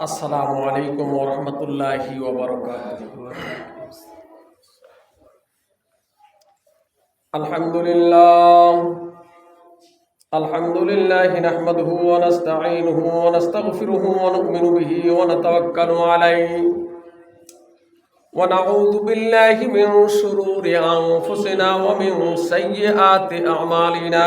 আসসালামু আলাইকুম ওরহমতুল্লাহি আলহামদুলিল্লাহ الحمد لله نحمده ونستعينه ونستغفره ونؤمن به ونتوكل عليه ونعوذ بالله من شرور أنفسنا ومن سيئات أعمالنا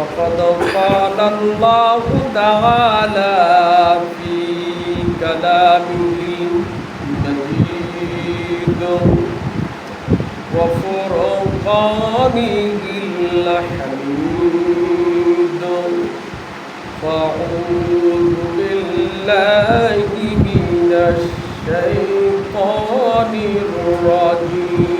فقد قال الله تعالى في كلامه المجيد وفرقانه الحميد فأعوذ بالله من الشيطان الرجيم.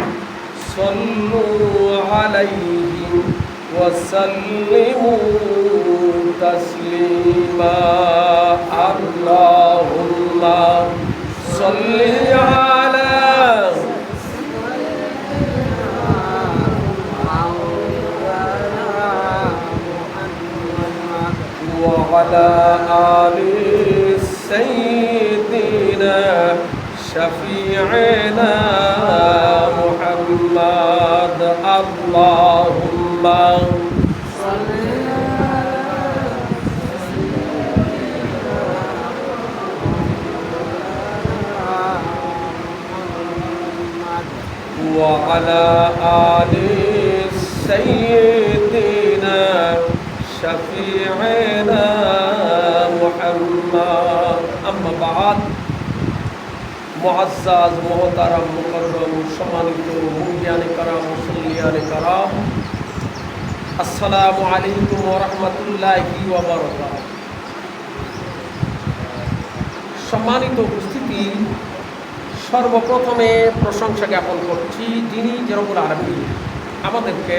صلوا عليه وسلموا تسليما. اللهم صل على وعلى آل سيدنا شفيعنا محمد اللهم وعلى آل سيدنا شفيعنا محمد. أما بعد মুআজ্জাজ, মোহতারাম, মুকররম, সম্মানিত মুহিয়ানে কারাম, মুসল্লিয়ানে কারাম। আসসালামু আলাইকুম রাহমাতুল্লাহি সম্মানিত উপস্থিতি, সর্বপ্রথমে প্রশংসা জ্ঞাপন করছি যিনি যেরকম আরবি আমাদেরকে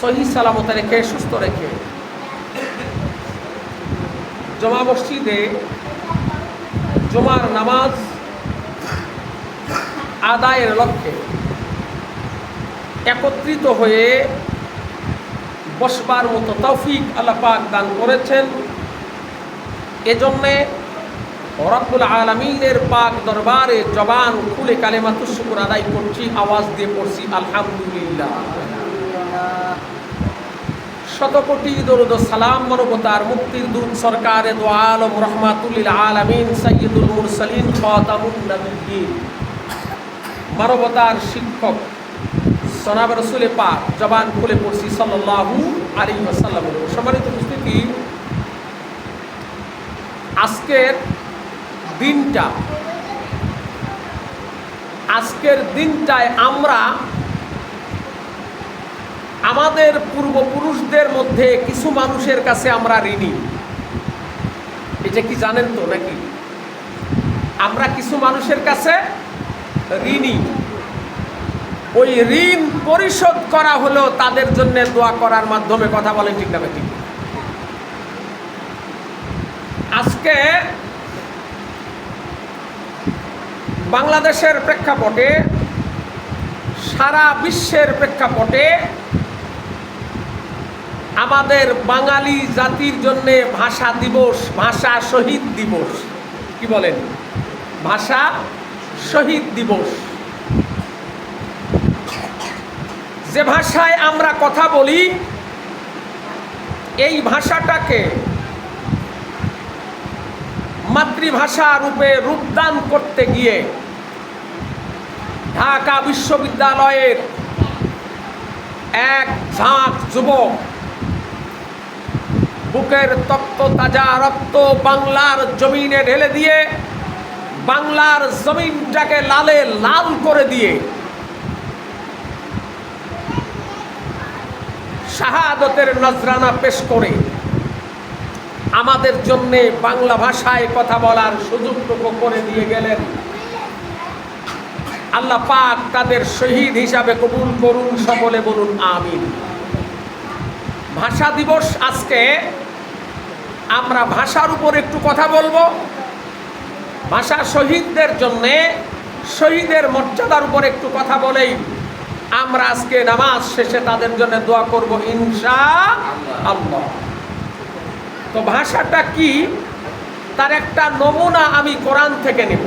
সহি সালামতে রেখে, সুস্থ রেখে জমা মসজিদে জমার নামাজ আদায়ের লক্ষ্যে একত্রিত হয়ে বসবার মতো তৌফিক আল্লাহ পাক দান করেছেন। এজন্যে রব্বুল আলমিনের পাক দরবারে জবান খুলে কালেমাতু শুকুর আদায় করছি, আওয়াজ দিয়ে পড়ছি, আলহামদুলিল্লাহ। শতকোটি দরুদ সালাম মানবতার মুক্তির দুন সরকারে দো আলম রহমাতুল্লিল আলমিন সৈয়দুল মুরসালিন খাতামুন নবীন মানবতার শিক্ষক সনাব রসুলে পাক জবান খুলে পড়ছি সাল্লাহু আলী আসাল্লাম সম্মানিত উপস্থিতি, আজকের দিনটা, আজকের দিনটায় আমরা আমাদের পূর্বপুরুষদের মধ্যে কিছু মানুষের কাছে আমরা ঋণী। এটা কি জানেন তো নাকি? আমরা কিছু মানুষের কাছে ঋণী। ওই ঋণ পরিশোধ করা হলো তাদের জন্য দোয়া করার মাধ্যমে, কথা বলেন ঠিক না ঠিক। আজকে বাংলাদেশের প্রেক্ষাপটে, সারা বিশ্বের প্রেক্ষাপটে আমাদের বাঙালি জাতির জন্য ভাষা দিবস, ভাষা শহীদ দিবস। কি বলেন? ভাষা শহীদ দিবস। যে ভাষায় আমরা কথা বলি, এই ভাষাটাকে মাতৃভাষা রূপে রূপদান করতে গিয়ে ঢাকা বিশ্ববিদ্যালয়ের এক ঝাঁক যুবক বুকের তপ্ত তাজা রক্ত বাংলার জমিনে ঢেলে দিয়ে, বাংলার জমিনটাকে লালে লাল করে দিয়ে, শাহাদতের নজরানা পেশ করে আমাদের জন্যে বাংলা ভাষায় কথা বলার সুযোগটুকু করে দিয়ে গেলেন। আল্লাহ পাক তাদের শহীদ হিসাবে কবুল করুন, সকলে বলুন আমিন। ভাষা দিবস আজকে আমরা ভাষার উপর একটু কথা বলবো ভাষা শহীদদের জন্যে শহীদের মর্যাদার উপর একটু কথা বলেই আমরা আজকে নামাজ শেষে তাদের জন্য দোয়া করব ইনশা আল্লাহ তো ভাষাটা কি তার একটা নমুনা আমি কোরআন থেকে নেব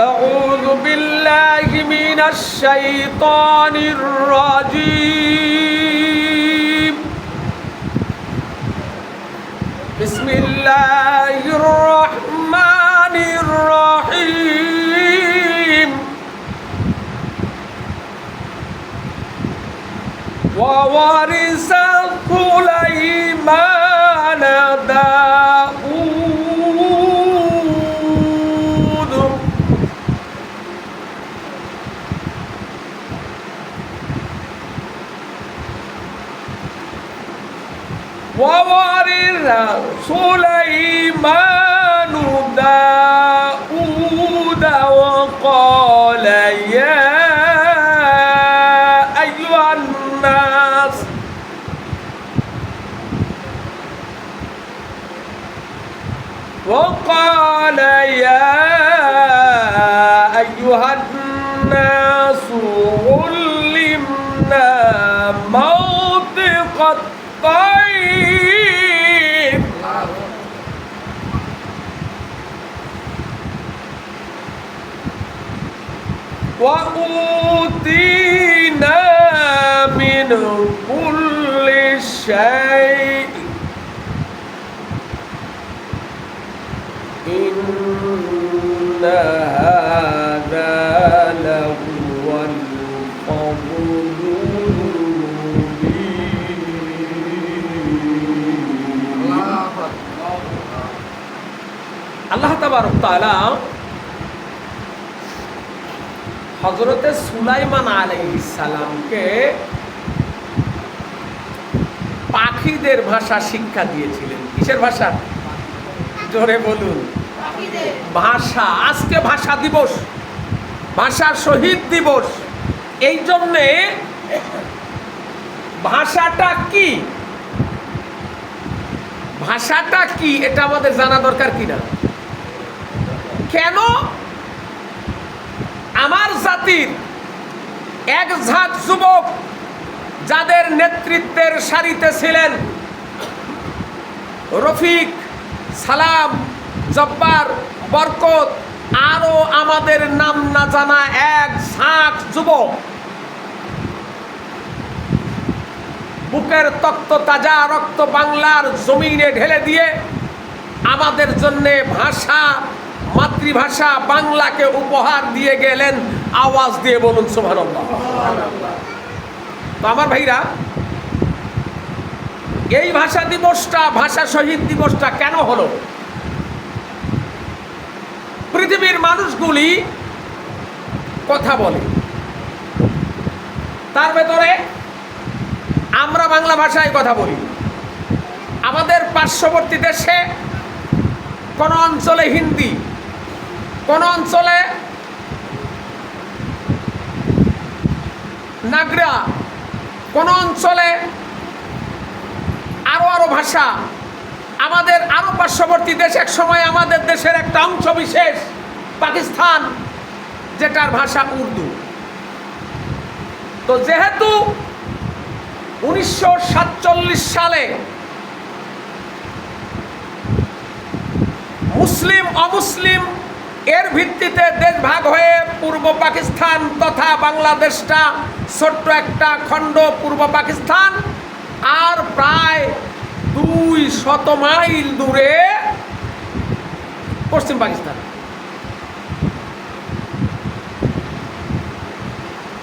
أعوذ بالله من الشيطان الرجيم بسم الله الرحمن الرحيم. وورث سليمان داود وورث سليمان داود وقال يا أيها الناس وقال يا وأوتينا من كل شيء. إن هذا لهو الفضل الله تبارك وتعالى হজরতে সুলাইমান আলাইহিস সালামকে পাখিদের ভাষা শিক্ষা দিয়েছিলেন। কিসের ভাষা? জোরে বলুন। ভাষা। আজকে ভাষা দিবস। ভাষা শহীদ দিবস। এই জন্যে ভাষাটা কি? ভাষাটা কি? এটা আমাদের জানা দরকার কিনা? কেন? আমার জাতির এক ঝাঁক যুবক যাদের নেতৃত্বের সারিতে ছিলেন রফিক, সালাম, জব্বার, বরকত, আরও আমাদের নাম না জানা এক ঝাঁক যুবক। বুকের তক্ত তাজা রক্ত বাংলার জমিনে ঢেলে দিয়ে আমাদের জন্যে ভাষা মাতৃভাষা বাংলাকে উপহার দিয়ে গেলেন, আওয়াজ দিয়ে বলুন সুবহানাল্লাহ। তো আমার ভাইরা, এই ভাষা দিবসটা, ভাষা শহীদ দিবসটা কেন হলো? পৃথিবীর মানুষগুলি কথা বলে। তার ভেতরে আমরা বাংলা ভাষায় কথা বলি। আমাদের পার্শ্ববর্তী দেশে কোন অঞ্চলে হিন্দি কোন অঞ্চলে নাগরা, কোন অঞ্চলে আরও আরও ভাষা, আমাদের আরও পার্শ্ববর্তী দেশ এক সময় আমাদের দেশের একটা অংশ বিশেষ, পাকিস্তান, যেটার ভাষা উর্দু। তো যেহেতু উনিশশো সাতচল্লিশ সালে মুসলিম, অমুসলিম এর ভিত্তিতে দেশ ভাগ হয়ে পূর্ব পাকিস্তান তথা বাংলাদেশটা ছোট্ট একটা খণ্ড পূর্ব পাকিস্তান, আর প্রায় দুই শত মাইল দূরে পশ্চিম পাকিস্তান।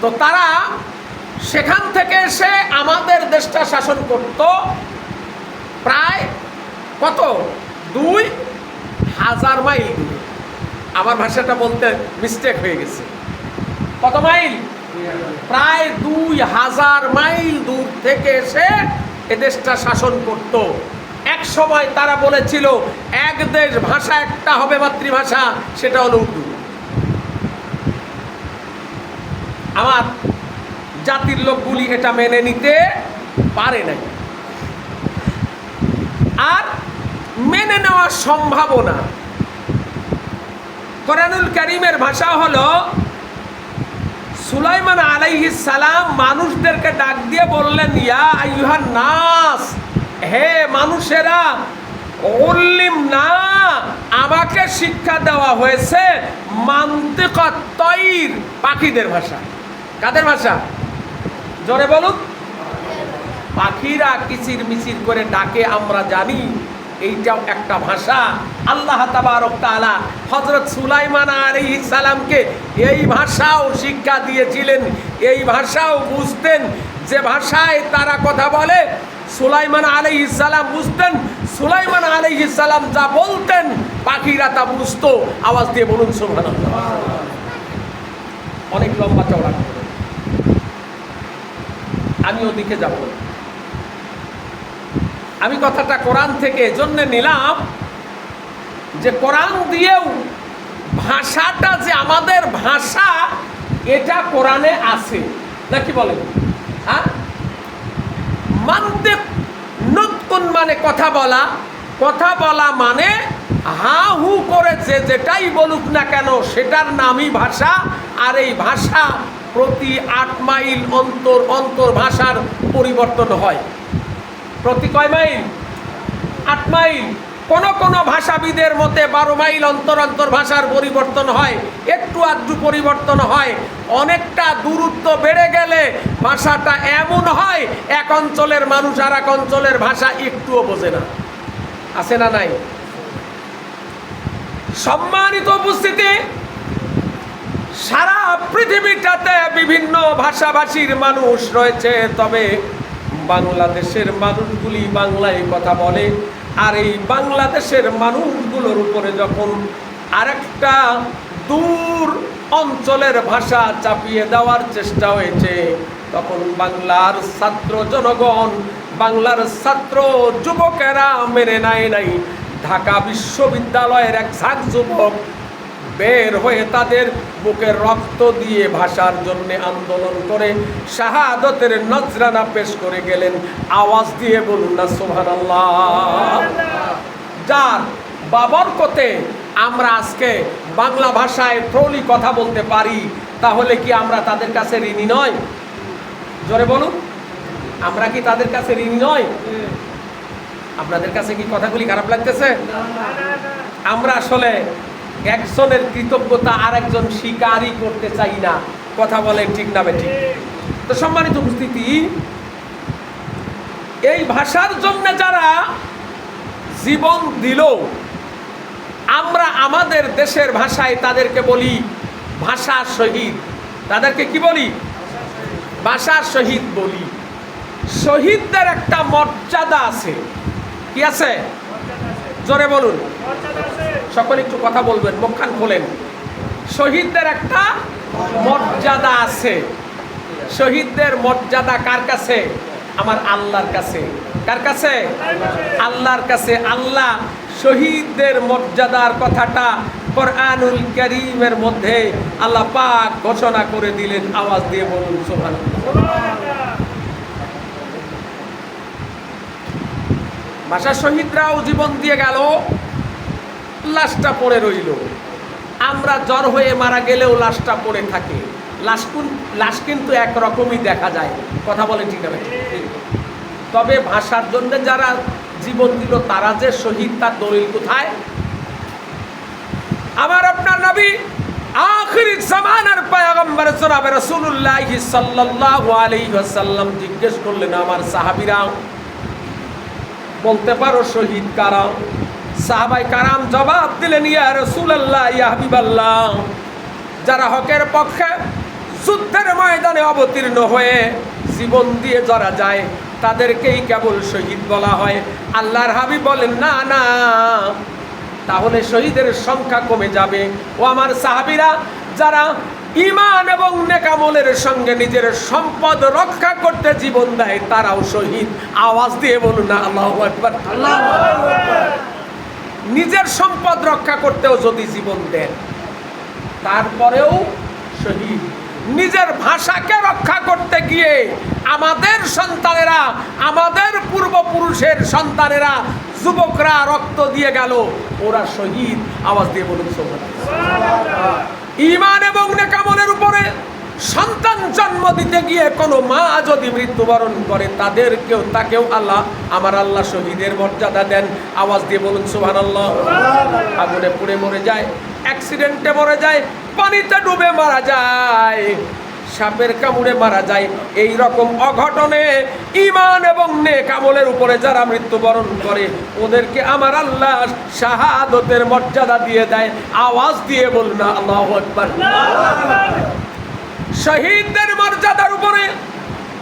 তো তারা সেখান থেকে এসে আমাদের দেশটা শাসন করত। প্রায় কত? দুই হাজার মাইল আমার ভাষাটা বলতে মিস্টেক হয়ে গেছে। কত মাইল? প্রায় দুই হাজার মাইল দূর থেকে এসে এ দেশটা শাসন করত। এক সময় তারা বলেছিল, এক দেশ ভাষা, একটা হবে মাতৃভাষা, সেটা হলো উর্দু। আমার জাতির লোকগুলি এটা মেনে নিতে পারে নাই। আর মেনে নেওয়ার সম্ভাবনা কোরআনুল করিমের ভাষা হলো সুলাইমান আলাইহি সালাম মানুষদেরকে ডাক দিয়ে বললেন, ইয়া আইয়ুহান নাস, হে মানুষেরা, উল্লিম না, আমাকে শিক্ষা দেওয়া হয়েছে মান্তিকত তৈর পাখিদের ভাষা। কাদের ভাষা? জোরে বলুন। পাখিরা কিচির মিচির করে ডাকে, আমরা জানি। এইটাও একটা ভাষা আল্লাহ তাআলা হযরত সুলাইমান আলাইহিস সালামকে এই ভাষাও শিক্ষা দিয়েছিলেন, এই ভাষাও বুঝতেন যে ভাষায় তারা কথা বলে, সুলাইমান আলাইহিস সালাম বুঝতেন, সুলাইমান আলাইহিস সালাম যা বলতেন, পাখিরা তা বুঝতো আওয়াজ দিয়ে বলুন সুবহানাল্লাহ অনেক লম্বা চওড়া। আমি ওদিকে যাব। আমি কথাটা কোরআন থেকে এজন্য নিলাম যে কোরআন দিয়েও ভাষাটা যে আমাদের ভাষা, এটা কোরআনে আছে। নাকি বলেন হ্যাঁ? মানতে নতুন মানে কথা বলা। কথা বলা মানে হা হু করে যে যেটাই বলুক না কেন, সেটার নামই ভাষা। আর এই ভাষা প্রতি আট মাইল অন্তর অন্তর ভাষার পরিবর্তন হয়। প্রতি কয় মাইল? আট মাইল। কোন কোন ভাষাবিদের মতে বারো মাইল অন্তর অন্তর ভাষার পরিবর্তন হয়, একটু আধটু পরিবর্তন হয়। অনেকটা দূরত্ব বেড়ে গেলে ভাষাটা এমন হয়, এক অঞ্চলের মানুষ আর এক অঞ্চলের ভাষা একটুও বোঝে না। আছে না নাই? সম্মানিত উপস্থিতি, সারা পৃথিবীটাতে বিভিন্ন ভাষাভাষীর মানুষ রয়েছে, তবে বাংলাদেশের মানুষগুলি বাংলায় কথা বলে, আর এই বাংলাদেশের মানুষগুলোর উপরে যখন আরেকটা দূর অঞ্চলের ভাষা চাপিয়ে দেওয়ার চেষ্টা হয়েছে, তখন বাংলার ছাত্র জনগণ, বাংলার ছাত্র যুবকেরা মেনে নেয় নাই। ঢাকা বিশ্ববিদ্যালয়ের এক ঝাঁক যুবক বের হয়ে তাদের বুকে রক্ত দিয়ে ভাষার জন্য আন্দোলন করে শাহাদতের নজরানা পেশ করে গেলেন। আওয়াজ দিয়ে বলুন না সোহান যার বাবরকতে আমরা আজকে বাংলা ভাষায় ট্রলি কথা বলতে পারি তাহলে কি আমরা তাদের কাছে ঋণী নয়? জোরে বলুন আমরা কি তাদের কাছে ঋণী নয়? আপনাদের কাছে কি কথাগুলি খারাপ লাগতেছে? আমরা আসলে একজনের কৃতজ্ঞতা আর একজন স্বীকারই করতে চাই না। কথা বলে ঠিক নামে ঠিক তো সম্মানিত উপস্থিতি, এই ভাষার জন্য যারা জীবন দিল, আমরা আমাদের দেশের ভাষায় তাদেরকে বলি ভাষা শহীদ। তাদেরকে কি বলি? ভাষা শহীদ বলি। শহীদদের একটা মর্যাদা আছে। কি আছে? জোরে বলুন। সকলে একটু কথা বলবেন মুখখান খোলেন। শহীদদের একটা মর্যাদা আছে। শহীদদের মর্যাদা কার কাছে? আমার আল্লাহর কাছে। কার কাছে? আল্লাহর কাছে। আল্লাহ শহীদদের মর্যাদার কথাটা কোরআনুল করিমের মধ্যে আল্লাহ পাক ঘোষণা করে দিলেন। আওয়াজ দিয়ে বলুন সোহান ভাষা শহীদরাও জীবন দিয়ে গেল। লাশটা পড়ে রইল। আমরা জ্বর হয়ে মারা গেলেও লাশটা পড়ে থাকে। লাশ কুন- লাশ কিন্তু একরকমই দেখা যায়। কথা বলে ঠিক আছে তবে ভাষার জন্য যারা জীবন দিল, তারা যে শহীদ, তার দলিল কোথায়? আমার আপনার নবী আখির জামানার পয়গম্বর জনাব রাসূলুল্লাহ সাল্লাল্লাহু আলাইহি ওয়াসাল্লাম জিজ্ঞেস করলেন, আমার সাহাবীরা বলতে পারো শহীদ কারা? সাহাবাই কারাম জবাব দিলেন, ইয়া রাসূলুল্লাহ, ইয়া হাবিবাল্লাহ। যারা হকের পক্ষে যুদ্ধের ময়দানে অবতীর্ণ হয়ে জীবন দিয়ে যারা যায়, তাদেরকেই কেবল শহীদ বলা হয়। আল্লাহর হাবিব বলেন, না না, তাহলে শহীদের সংখ্যা কমে যাবে। ও আমার সাহাবিরা, যারা ইমান এবং নেকামলের সঙ্গে নিজের সম্পদ রক্ষা করতে জীবন দেয়, তারাও শহীদ। আওয়াজ দিয়ে বলুন, আল্লাহ একবার নিজের সম্পদ রক্ষা করতেও যদি জীবন দেন, তারপরেও শহীদ নিজের ভাষাকে রক্ষা করতে গিয়ে আমাদের সন্তানেরা, আমাদের পূর্বপুরুষের সন্তানেরা, যুবকরা রক্ত দিয়ে গেল, ওরা শহীদ আওয়াজ দিয়ে বলুন। ইমান এবং নেকামলের উপরে সন্তান জন্ম দিতে গিয়ে কোনো মা যদি মৃত্যুবরণ করে তাদেরকেও তাকেও আল্লাহ আমার আল্লাহ শহীদের মর্যাদা দেন। আওয়াজ দিয়ে বলুন সুহান আল্লাহ আগুনে পুড়ে মরে যায় অ্যাক্সিডেন্টে মরে যায় পানিতে ডুবে মারা যায় সাপের কামড়ে মারা যায়। এই রকম অঘটনে ইমান এবং নেক আমলের উপরে যারা মৃত্যুবরণ করে ওদেরকে আমার আল্লাহ শাহাদতের মর্যাদা দিয়ে দেয়। আওয়াজ দিয়ে বলুন না আল্লাহ একবার শহীদদের মর্যাদার উপরে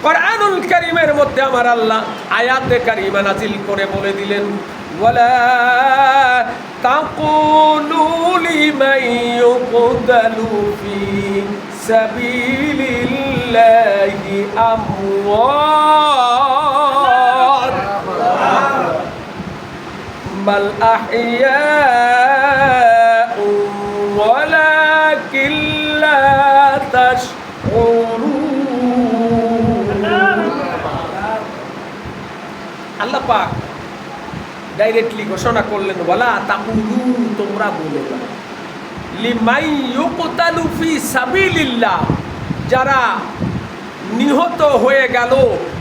কোরআনুল কারীমের মধ্যে আমার আল্লাহ আয়াতে কারিমা নাজিল করে বলে দিলেন ওয়ালা তাকুলু লিমান ইউকতালু ফি সাবিলিল্লাহি আমওয়াত بل أحياء ولكن لا تشعرون আল্লাহ পাক ডাইরেক্টলি ঘোষণা করলেন বলা তাকুলু, তোমরা বলে না লিমাই ইউকতালুফি সাবিলিল্লাহ, যারা নিহত হয়ে গেল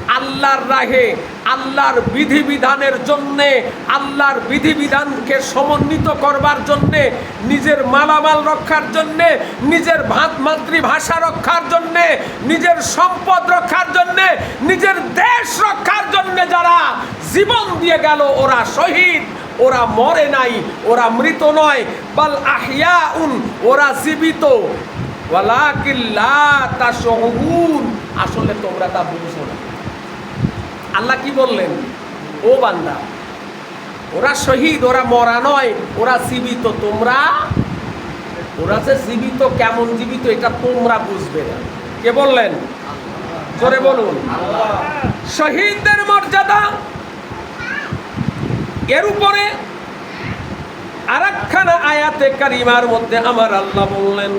আল্লাহর রাহে, আল্লাহর বিধিবিধানের জন্যে, আল্লাহর বিধিবিধানকে সমন্বিত করবার জন্যে, নিজের মালামাল রক্ষার জন্যে, নিজের ভাত মাতৃভাষা রক্ষার জন্যে, নিজের সম্পদ রক্ষার জন্যে, নিজের দেশ রক্ষার জন্যে যারা জীবন দিয়ে গেল, ওরা শহীদ, ওরা মরে নাই, ওরা মৃত নয়। বাল আহিয়া উন ওরা জীবিত। ওয়ালাকিল্লা তা আসলে তোমরা তা বুঝছ না আল্লাহ কি বললেন? ও বান্দা, ওরা শহীদ, ওরা মরা নয়, ওরা জীবিত। তোমরা, ওরা যে জীবিত, কেমন জীবিত, এটা তোমরা বুঝবে না। কে বললেন? জোরে বলুন। শহীদদের মর্যাদা, এর উপরে আরাকখানা আয়াতে কারিমার মধ্যে আমার আল্লাহ বললেন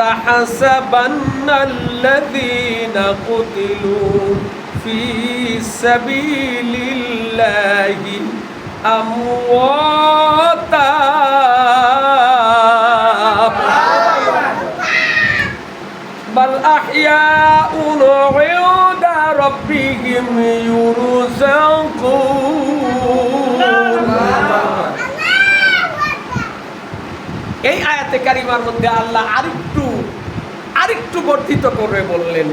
تحسبن الذين قتلوا في سبيل الله أمواتا بل أحياء عند ربهم يرزقون এই আয়াতে কারিমার মধ্যে আল্লাহ আরেকটু আরেকটু বর্ধিত করে বললেন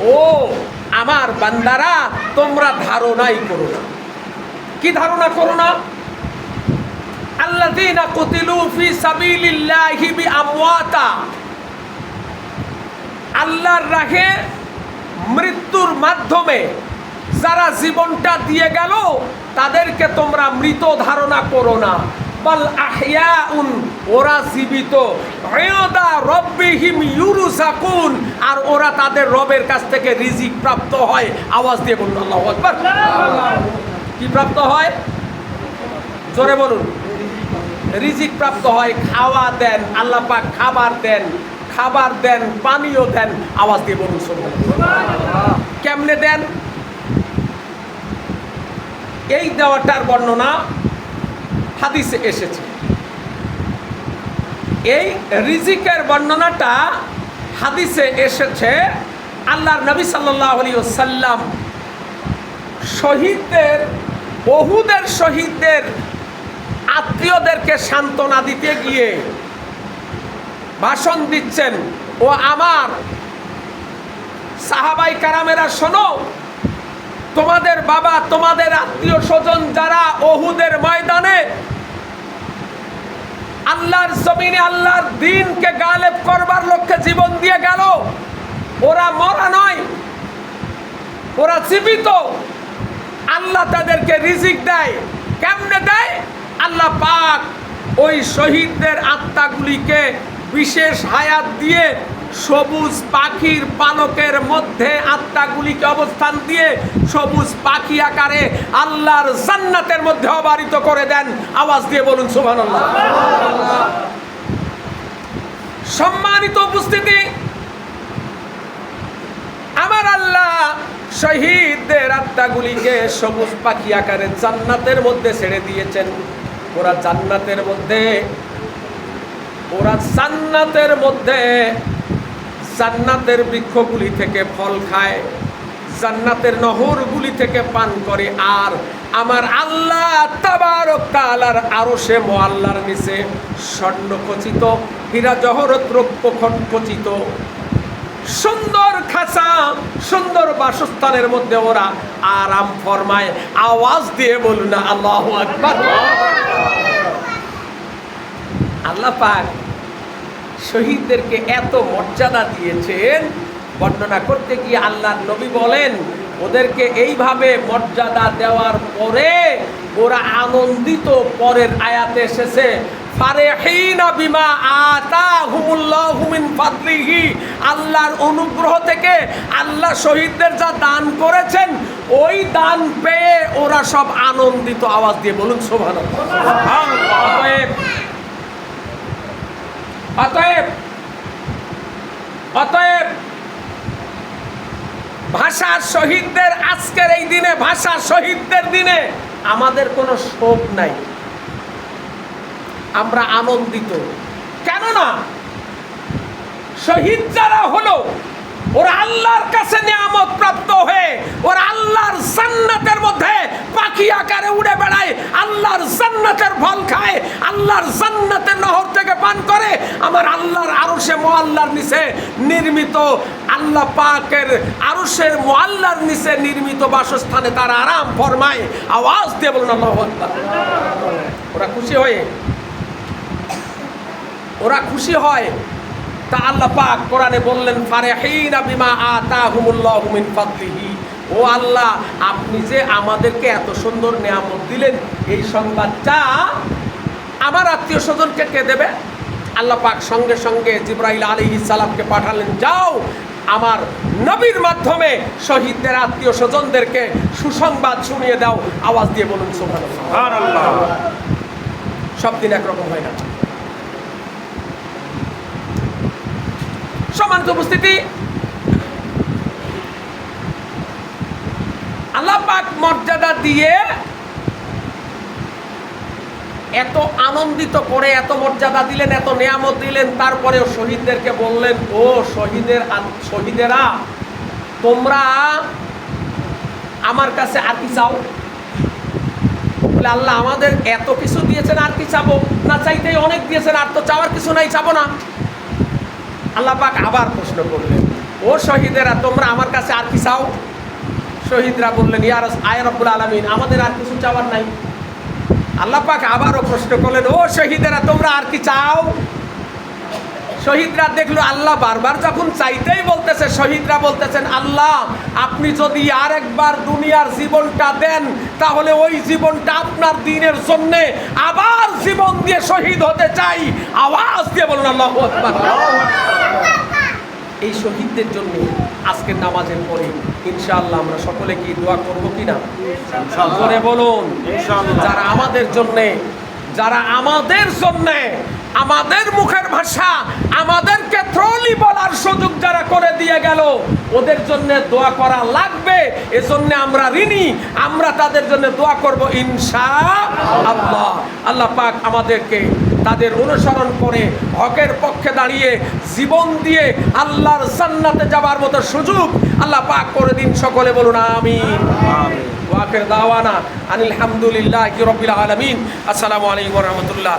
ও, আমার বান্দারা, তোমরা ধারণাই করো না। কি ধারণা করো না? আল্লাযীনা কুতিলু ফি সাবিলিল্লাহি আল্লাহর রাহে মৃত্যুর মাধ্যমে যারা জীবনটা দিয়ে গেল, তাদেরকে তোমরা মৃত ধারণা করো না। বাল আহয়াউন ওরা জীবিত। ইউদা রব্বিহিম ইউরুসাকুন আর ওরা তাদের রবের কাছ থেকে রিজিক প্রাপ্ত হয়। আওয়াজ দিয়ে বলুন, আল্লাহু আকবার। কি প্রাপ্ত হয়? জোরে বলুন। রিজিক প্রাপ্ত হয়, খাওয়া দেন, আল্লাহ পাক খাবার দেন খাবার দেন, পানীয় দেন, আওয়াজ দিয়ে বলুন কেমনে দেন? এই দেওয়াটার বর্ণনা হাদিসে এসেছে। এই রিজিকের বর্ণনাটা হাদিসে এসেছে, আল্লাহর নবী সাল্লাহ সাল্লাম শহীদদের, বহুদের শহীদদের, আত্মীয়দেরকে সান্ত্বনা দিতে গিয়ে ভাষণ দিচ্ছেন, ও আমার সাহাবাই কারামেরা শোনো তোমাদের বাবা, তোমাদের আত্মীয় স্বজন যারা ওহুদের ময়দানে আল্লাহর জমিনে আল্লাহর দিনকে গালেব করবার লক্ষ্যে জীবন দিয়ে গেল, ওরা মরা নয়, ওরা জীবিত। আল্লাহ তাদেরকে রিজিক দেয়। কেমনে দেয়? আল্লাহ পাক ওই শহীদদের আত্মাগুলিকে বিশেষ হায়াত দিয়ে সবুজ পাখির পালকের মধ্যে আত্মাগুলিকে অবস্থান দিয়ে সবুজ পাখি আকারে আল্লাহর জান্নাতের মধ্যে অবারিত করে দেন। আওয়াজ দিয়ে বলুন, সুবহানাল্লাহ। সম্মানিত উপস্থিতি, আমার আল্লাহ শহীদদের আত্মাগুলিকে সবুজ পাখি আকারে জান্নাতের মধ্যে ছেড়ে দিয়েছেন। ওরা জান্নাতের মধ্যে, ওরা জান্নাতের মধ্যে জান্নাতের বৃক্ষগুলি থেকে ফল খায়, জান্নাতের নহরগুলি থেকে পান করে, আর আমার আল্লাহ তাবারক তাআলার আরশে মোয়াল্লার নিচে স্বর্ণ খচিত হীরা জহরত রৌপ্য খচিত সুন্দর খাঁচা, সুন্দর বাসস্থানের মধ্যে ওরা আরাম ফরমায়। আওয়াজ দিয়ে বলুন আল্লাহ আল্লাহ পাক শহীদদেরকে এত মর্যাদা দিয়েছেন বর্ণনা করতে গিয়ে আল্লাহ নবী বলেন ওদেরকে এইভাবে মর্যাদা দেওয়ার পরে ওরা আনন্দিত পরের আয়াতে এসেছে আল্লাহর অনুগ্রহ থেকে আল্লাহ শহীদদের যা দান করেছেন ওই দান পেয়ে ওরা সব আনন্দিত আওয়াজ দিয়ে বলুন সুবহানাল্লাহ। অতএব অতএব ভাষা শহীদদের, আজকের এই দিনে ভাষা শহীদদের দিনে আমাদের কোনো শোক নাই। আমরা আনন্দিত। কেননা শহীদ যারা হলো ওরা আল্লাহর কাছে নিয়ামত প্রাপ্ত হয়ে ওরা আল্লাহর জান্নাতের মধ্যে পাখি আকারে উড়ে বেড়ায়, আল্লাহর জান্নাতের ফল খায়, আল্লাহর জান্নাতের নহর থেকে পান করে। আমার আল্লাহর আরশে মোয়াল্লার নিচে নির্মিত আল্লাহ পাকের আরশের মোয়াল্লার নিচে নির্মিত বাসস্থানে তারা আরাম ফরমায়। আওয়াজ দিয়ে বলুন, আল্লাহু ওরা খুশি হয়ে। ওরা খুশি হয়। তা আল্লাহ পাক কোরআনে বললেন ফারেহিনা বিমা আতাহুমুল্লাহু মিন ফাদলিহি। ও আল্লাহ আপনি যে আমাদেরকে এত সুন্দর নিয়ামত দিলেন এই সংবাদটা আমার আত্মীয় স্বজনকে কে দেবে? আল্লাহ পাক সঙ্গে সঙ্গে জিব্রাইল আলাইহিস সালামকে পাঠালেন যাও আমার নবীর মাধ্যমে শহীদদের আত্মীয় স্বজনদেরকে সুসংবাদ শুনিয়ে দাও। আওয়াজ দিয়ে বলুন সব দিন একরকম হয় না। সম্মানিত উপস্থিতি। আল্লাহ পাক মর্যাদা দিয়ে এত আনন্দিত করে এত মর্যাদা দিলেন, এত নিয়ামত দিলেন, তারপরেও শহীদদেরকে বললেন, ও শহীদের শহীদেরা, তোমরা আমার কাছে আর কি চাও? আল্লাহ আমাদের এত কিছু দিয়েছেন, আর কি চাবো? না চাইতেই অনেক দিয়েছেন, আর তো চাওয়ার কিছু নাই, চাবো না। আল্লাহ পাক আবার প্রশ্ন করলেন, ও শহীদেরা, তোমরা আমার কাছে আর কি চাও? শহীদরা বললেন ইয়ার আয়রবুল আলমিন, আমাদের আর কিছু চাওয়ার নাই। আল্লাহ পাক আবারও প্রশ্ন করলেন, ও শহীদেরা, তোমরা আর কি চাও? শহীদরা দেখল আল্লাহ বারবার যখন চাইতেই বলতেছে শহীদরা বলতেছেন আল্লাহ আপনি যদি আর একবার দুনিয়ার জীবনটা দেন তাহলে ওই জীবনটা আপনার দিনের জন্যে আবার জীবন দিয়ে শহীদ হতে চাই। আওয়াজ দিয়ে বলুন আল্লাহ এই শহীদদের জন্য আজকের নামাজের পরে ইনশাআল্লাহ আমরা সকলে কি দোয়া করব কিনা? বলুন। যারা আমাদের জন্যে যারা আমাদের জন্যে, আমাদের মুখের ভাষা, আমাদেরকে ট্রলি বলার সুযোগ যারা করে দিয়ে গেল, ওদের জন্য দোয়া করা লাগবে, এজন্য আমরা ঋণী, আমরা তাদের জন্য দোয়া করব ইনশা আল্লাহ আল্লাহ পাক আমাদেরকে তাদের অনুসরণ করে হকের পক্ষে দাঁড়িয়ে জীবন দিয়ে আল্লাহর জান্নাতে যাবার মতো সুযোগ আল্লাহ পাক করে দিন, সকলে বলুন, আমিন। ওয়াকের দাওয়ানা আনিল হামদুলিল্লাহ রবিল আলমিন আসসালামু আলাইকুম রহমতুল্লাহ